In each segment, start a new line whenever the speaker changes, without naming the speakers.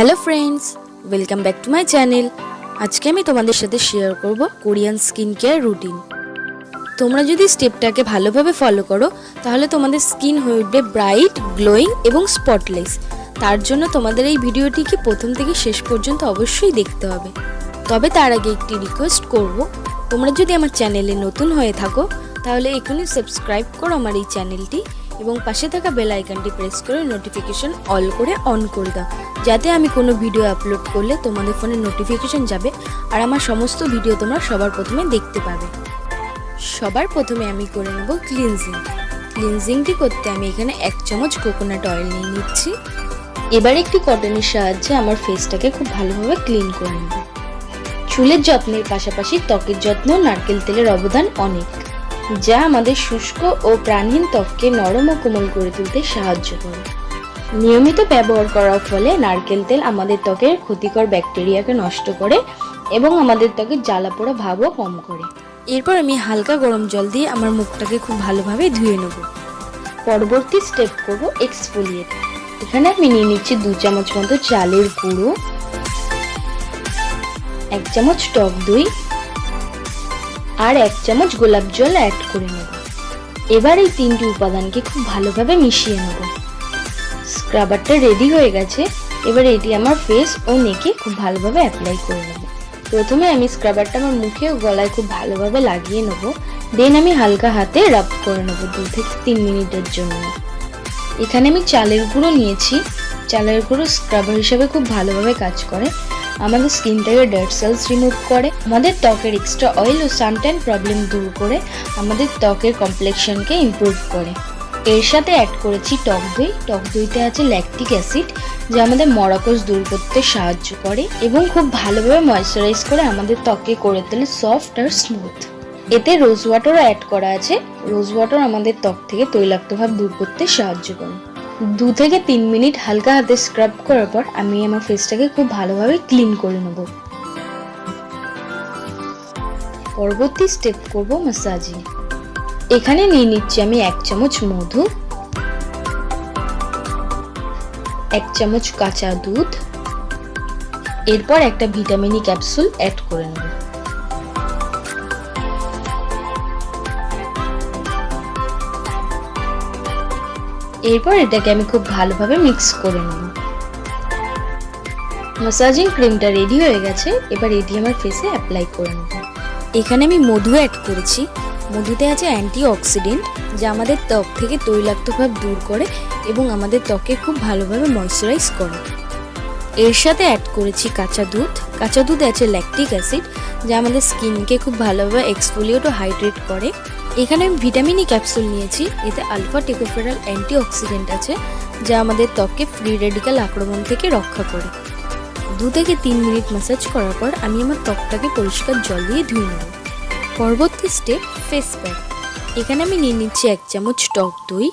Hello friends, welcome back to my channel. আজকে আমি তোমাদের সাথে শেয়ার করব কোরিয়ান স্কিন কেয়ার রুটিন। তোমরা যদি স্টেপটাকে ভালোভাবে ফলো করো, তাহলে তোমাদের স্কিন হয়ে উঠবে ব্রাইট, গ্লোয়িং এবং স্পটলেস। তার জন্য তোমাদের এই ভিডিওটিকে প্রথম থেকে শেষ পর্যন্ত অবশ্যই দেখতে হবে। তবে তার আগে একটি রিকোয়েস্ট করব, তোমরা যদি আমার চ্যানেলে নতুন হয়ে থাকো, তাহলে এখনই সাবস্ক্রাইব করো আমার এই চ্যানেলটি। এবং পাশে থাকা বেল আইকনটি প্রেস করে নোটিফিকেশন অল করে অন করে দাও। যাতে আমি কোনো ভিডিও আপলোড করলে তোমাদের ফোনে নোটিফিকেশন যাবে আর আমার সমস্ত ভিডিও তোমরা সবার প্রথমে দেখতে পাবে। সবার প্রথমে আমি করে নেব ক্লিনজিং ক্লিনজিংটি করতে আমি এখানে এক চামচ কোকোনাট অয়েল নিয়ে নিচ্ছি। এবার একটি কটনের সাহায্যে আমার ফেসটাকে খুব ভালোভাবে ক্লিন করে নেব। চুলের যত্নের পাশাপাশি ত্বকের যত্ন, নারকেল তেলের অবদান অনেক। যা আমাদের শুষ্ক ও প্রাণহীন ত্বককে নরম ও কোমল করে তুলতে সাহায্য করে। নিয়মিত ব্যবহার করার ফলে নারকেল তেল আমাদের ত্বকের ক্ষতিকর ব্যাকটেরিয়াকে নষ্ট করে এবং আমাদের ত্বকের জ্বালা পোড়া ভাবও কম করে। এরপর আমি হালকা গরম জল দিয়ে আমার মুখটাকে খুব ভালোভাবে ধুয়ে নেব। পরবর্তী স্টেপ করব এক্সফোলিয়েট এখানে আমি নিয়ে নিচ্ছি দু চামচ মতো চালের গুঁড়ো এক চামচ টক দই আর এক চামচ গোলাপ জল অ্যাড করে নেব। এবার এই তিনটি উপাদানকে খুব ভালোভাবে মিশিয়ে নেব। স্ক্রাবারটা রেডি হয়ে গেছে। এবার এটি আমার ফেস ও নেকে খুব ভালোভাবে অ্যাপ্লাই করে নেব। প্রথমে আমি স্ক্রাবারটা আমার মুখে ও গলায় খুব ভালোভাবে লাগিয়ে নেব। দেন আমি হালকা হাতে রাব করে নেব দু থেকে তিন মিনিটের জন্য। এখানে আমি চালের গুঁড়ো নিয়েছি। চালের গুঁড়ো স্ক্রাবার হিসেবে খুব ভালোভাবে কাজ করে। আমাদের স্কিন থেকে ডেড সেলস রিমুভ করে, আমাদের ত্বকের এক্সট্রা অয়েল ও সানট্যান প্রবলেম দূর করে আমাদের ত্বকের কমপ্লেকশনকে ইমপ্রুভ করে। এর সাথে অ্যাড করেছি টক দই। টক দইতে আছে ল্যাকটিক অ্যাসিড যা আমাদের মরাকোষ দূর করতে সাহায্য করে এবং খুব ভালোভাবে ময়শ্চারাইজ করে আমাদের ত্বককে করে তোলে সফট আর স্মুথ এতে রোজ ওয়াটারও অ্যাড করা আছে। রোজ ওয়াটার আমাদের ত্বক থেকে তৈলাক্ত ভাব দূর করতে সাহায্য করে। দু থেকে তিন মিনিট হালকা হাতে স্ক্রাব করার পর আমি আমার ফেসটাকে খুব ভালোভাবে ক্লিন করে নেব। পরবর্তী স্টেপ করব ম্যাসাজিং এখানে নিয়ে নিচ্ছি আমি এক চামচ মধু, এক চামচ কাঁচা দুধ, এরপর একটা ভিটামিনি ক্যাপসুল অ্যাড করে নেব। এরপর এটাকে আমি খুব ভালোভাবে মিক্স করে নেব। ম্যাসাজিং ক্রিমটা রেডি হয়ে গেছে, এবার এটি আমার ফেসে অ্যাপ্লাই করে নেব। এখানে আমি মধু অ্যাড করেছি। মধুতে আছে অ্যান্টি অক্সিডেন্ট যা আমাদের ত্বক থেকে তৈলাক্ত ভাব দূর করে এবং আমাদের ত্বকে খুব ভালোভাবে ময়শ্চারাইজ করে। এর সাথে অ্যাড করেছি কাঁচা দুধ। কাঁচা দুধে আছে ল্যাকটিক অ্যাসিড যা আমাদের স্কিনকে খুব ভালোভাবে এক্সফোলিয়েট ও হাইড্রেট করে। এখানে আমি ভিটামিন ই ক্যাপসুল নিয়েছি। এতে আলফা টেকোফেরাল অ্যান্টি অক্সিডেন্ট আছে, যা আমাদের ত্বককে ফ্রি রেডিক্যাল আক্রমণ থেকে রক্ষা করে। দু থেকে তিন মিনিট ম্যাসাজ করার পর আমি আমার ত্বকটাকে পরিষ্কার জল দিয়ে ধুয়ে নেব। পরবর্তী স্টেপ ফেস প্যাক এখানে আমি নিয়ে নিচ্ছি এক চামচ টক দই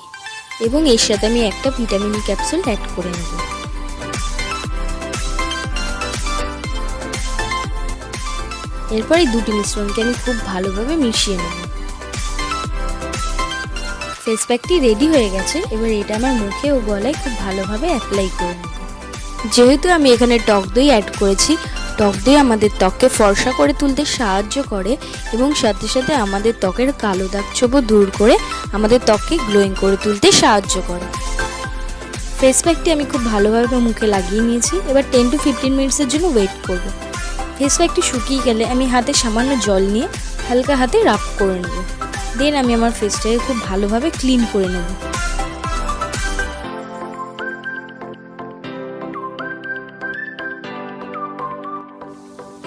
এবং এর সাথে আমি একটা ভিটামিন ক্যাপসুল অ্যাড করে নেব। এরপরে দুটি মিশ্রণকে আমি খুব ভালোভাবে মিশিয়ে নেব। ফেস প্যাকটি রেডি হয়ে গেছে, এবার এটা আমার মুখে ও গলায় খুব ভালোভাবে অ্যাপ্লাই করে যেহেতু আমি এখানে টক দই অ্যাড করেছি, টক দই আমাদের ত্বককে ফর্সা করে তুলতে সাহায্য করে এবং সাথে সাথে আমাদের ত্বকের কালো দাগ ছোপও দূর করে আমাদের ত্বককে গ্লোয়িং করে তুলতে সাহায্য করে। ফেস প্যাকটি আমি খুব ভালোভাবে মুখে লাগিয়ে নিয়েছি, এবার টেন টু ফিফটিন মিনিটসের জন্য ওয়েট করব। ফেস প্যাকটি শুকিয়ে গেলে আমি হাতে সামান্য জল নিয়ে হালকা হাতে রাব করে নেব। দেন আমি আমার ফেসটাকে খুব ভালোভাবে ক্লিন করে নেব।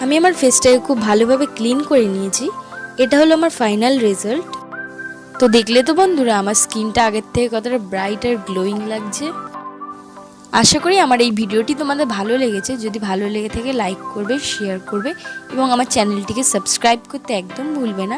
আমি আমার ফেসটাকে খুব ভালোভাবে ক্লিন করে নিয়েছি। এটা হলো আমার ফাইনাল রেজাল্ট তো দেখলে তো বন্ধুরা, আমার স্কিনটা আগের থেকে কতটা ব্রাইট আর গ্লোয়িং লাগছে। আশা করি আমার এই ভিডিওটি তোমাদের ভালো লেগেছে। যদি ভালো লেগে থাকে লাইক করবে শেয়ার করবে এবং আমার চ্যানেলটিকে সাবস্ক্রাইব করতে একদম ভুলবে না।